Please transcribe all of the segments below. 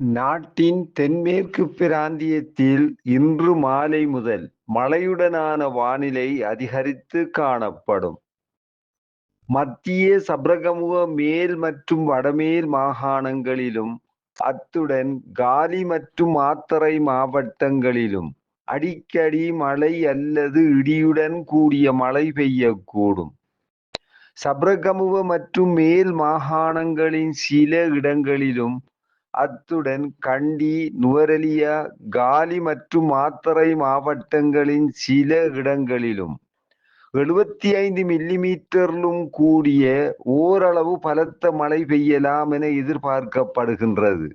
நாட்டின் தென்மேற்கு பிராந்தியத்தில் இன்று மாலை முதல் மழையுடனான வானிலை அதிகரித்து காணப்படும். மத்திய சப்ரகமுவ மேல் மற்றும் வடமேல் மாகாணங்களிலும் அத்துடன் காலி மற்றும் மாத்தறை மாவட்டங்களிலும் அடிக்கடி மழை அல்லது இடியுடன் கூடிய மழை பெய்யக்கூடும். சப்ரகமுவ மற்றும் மேல் மாகாணங்களின் சில இடங்களிலும் அத்துடன் கண்டி நுவரெலியா காலி மற்றும் மாத்தறை மாவட்டங்களின் சில இடங்களிலும் எழுபத்தி ஐந்து மில்லிமீட்டரிலும் கூடிய ஓரளவு பலத்த மழை பெய்யலாம் என எதிர்பார்க்கப்படுகின்றது.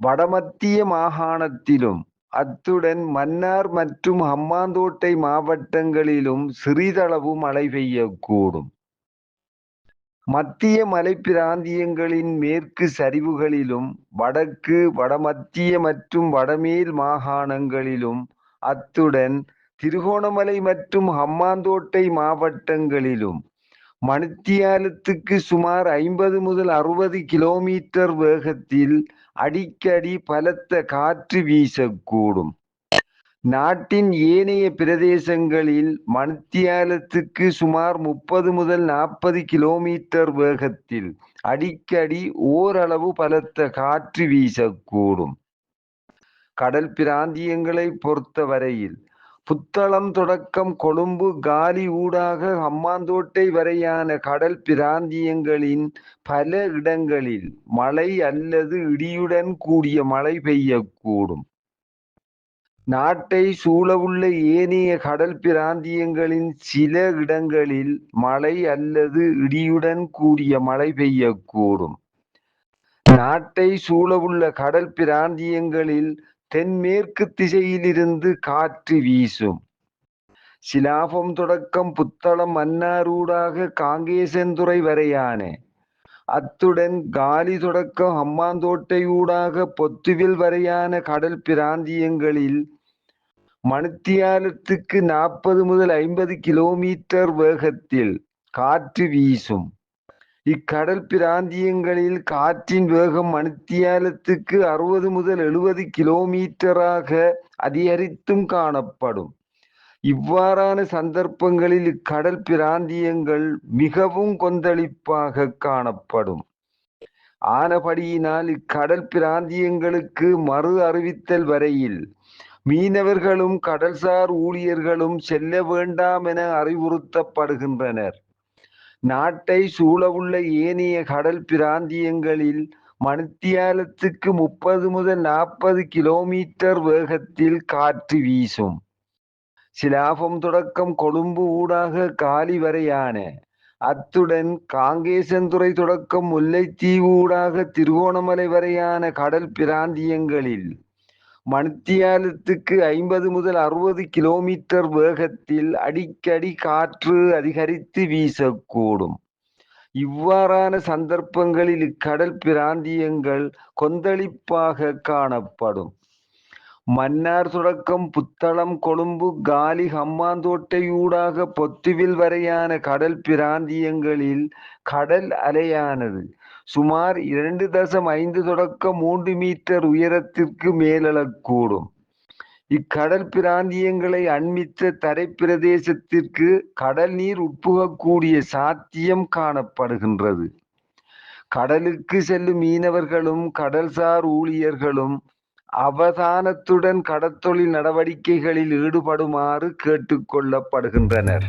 வடமத்திய மாகாணத்திலும் அத்துடன் மன்னார் மற்றும் ஹம்மாந்தோட்டை மாவட்டங்களிலும் சிறிதளவு மழை பெய்யக்கூடும். மத்திய மலைப்பிராந்தியங்களின் மேற்கு சரிவுகளிலும் வடக்கு வடமத்திய மற்றும் வடமேல் மாகாணங்களிலும் அத்துடன் திருகோணமலை மற்றும் ஹம்மாந்தோட்டை மாவட்டங்களிலும் மணித்தியாலத்துக்கு சுமார் ஐம்பது முதல் அறுபது கிலோமீட்டர் வேகத்தில் அடிக்கடி பலத்த காற்று வீசக்கூடும். நாட்டின் ஏனைய பிரதேசங்களில் மணித்தியாலத்துக்கு சுமார் முப்பது முதல் நாற்பது கிலோமீட்டர் வேகத்தில் அடிக்கடி ஓரளவு பலத்த காற்று வீசக்கூடும். கடல் பிராந்தியங்களை பொறுத்தவரையில் புத்தளம் தொடக்கம் கொழும்பு காலி ஊடாக அம்மாந்தோட்டை வரையான கடல் பிராந்தியங்களின் பல இடங்களில் மழை அல்லது இடியுடன் கூடிய மழை பெய்யக்கூடும். நாட்டை சூழவுள்ள ஏனைய கடல் பிராந்தியங்களின் சில இடங்களில் மழை அல்லது இடியுடன் கூடிய மழை பெய்யக்கூடும். நாட்டை சூழவுள்ள கடல் பிராந்தியங்களில் தென்மேற்கு திசையிலிருந்து காற்று வீசும். சிலாபம் தொடக்கம் புத்தளம் மன்னாரூடாக காங்கேசன்துறை வரையான அத்துடன் காலி தொடக்கம் ஹம்பாந்தோட்டை பொத்துவில் வரையான கடல் பிராந்தியங்களில் மணித்தியாலத்துக்கு நாற்பது முதல் ஐம்பது கிலோமீட்டர் வேகத்தில் காற்று வீசும். இக்கடல் பிராந்தியங்களில் காற்றின் வேகம் மணித்தியாலத்துக்கு அறுபது முதல் எழுபது கிலோமீட்டராக அதிகரித்தும் காணப்படும். இவ்வாறான சந்தர்ப்பங்களில் இக்கடல் பிராந்தியங்கள் மிகவும் கொந்தளிப்பாக காணப்படும். ஆனபடியினால் இக்கடல் பிராந்தியங்களுக்கு மறு அறிவித்தல் வரையில் மீனவர்களும் கடல்சார் ஊழியர்களும் செல்ல வேண்டாம் என அறிவுறுத்தப்படுகின்றனர். நாட்டை சூழவுள்ள ஏனைய கடல் பிராந்தியங்களில் மணித்தியாலத்துக்கு முப்பது முதல் நாற்பது கிலோமீட்டர் வேகத்தில் காற்று வீசும். சிலாபம் தொடக்கம் கொழும்பு ஊடாக காலி வரையான அத்துடன் காங்கேசன்துறை தொடக்கம் முல்லைத்தீவு ஊடாக திருகோணமலை வரையான கடல் பிராந்தியங்களில் மணித்தியாலத்துக்கு ஐம்பது முதல் அறுபது கிலோமீட்டர் வேகத்தில் அடிக்கடி காற்று அதிகரித்து வீசக்கூடும். இவ்வாறான சந்தர்ப்பங்களில் இக்கடல் பிராந்தியங்கள் கொந்தளிப்பாக காணப்படும். மன்னார் தொடக்கம் புத்தளம் கொழும்பு காலி ஹம்மாந்தோட்டையூடாக பொத்துவில் வரையான கடல் பிராந்தியங்களில் கடல் அலையானது சுமார் இரண்டு தசம் ஐந்து தொடக்கம் மூன்று மீட்டர் உயரத்திற்கு மேலெழக்கூடும். இக்கடல் பிராந்தியங்களை அண்மித்த தரைப்பிரதேசத்திற்கு கடல் நீர் உட்புகக்கூடிய சாத்தியம் காணப்படுகின்றது. கடலுக்கு செல்லும் மீனவர்களும் கடல்சார் ஊழியர்களும் அவதானத்துடன் கடத்தொழில் நடவடிக்கைகளில் ஈடுபடுமாறு கேட்டுக்கொள்ளப்படுகின்றனர்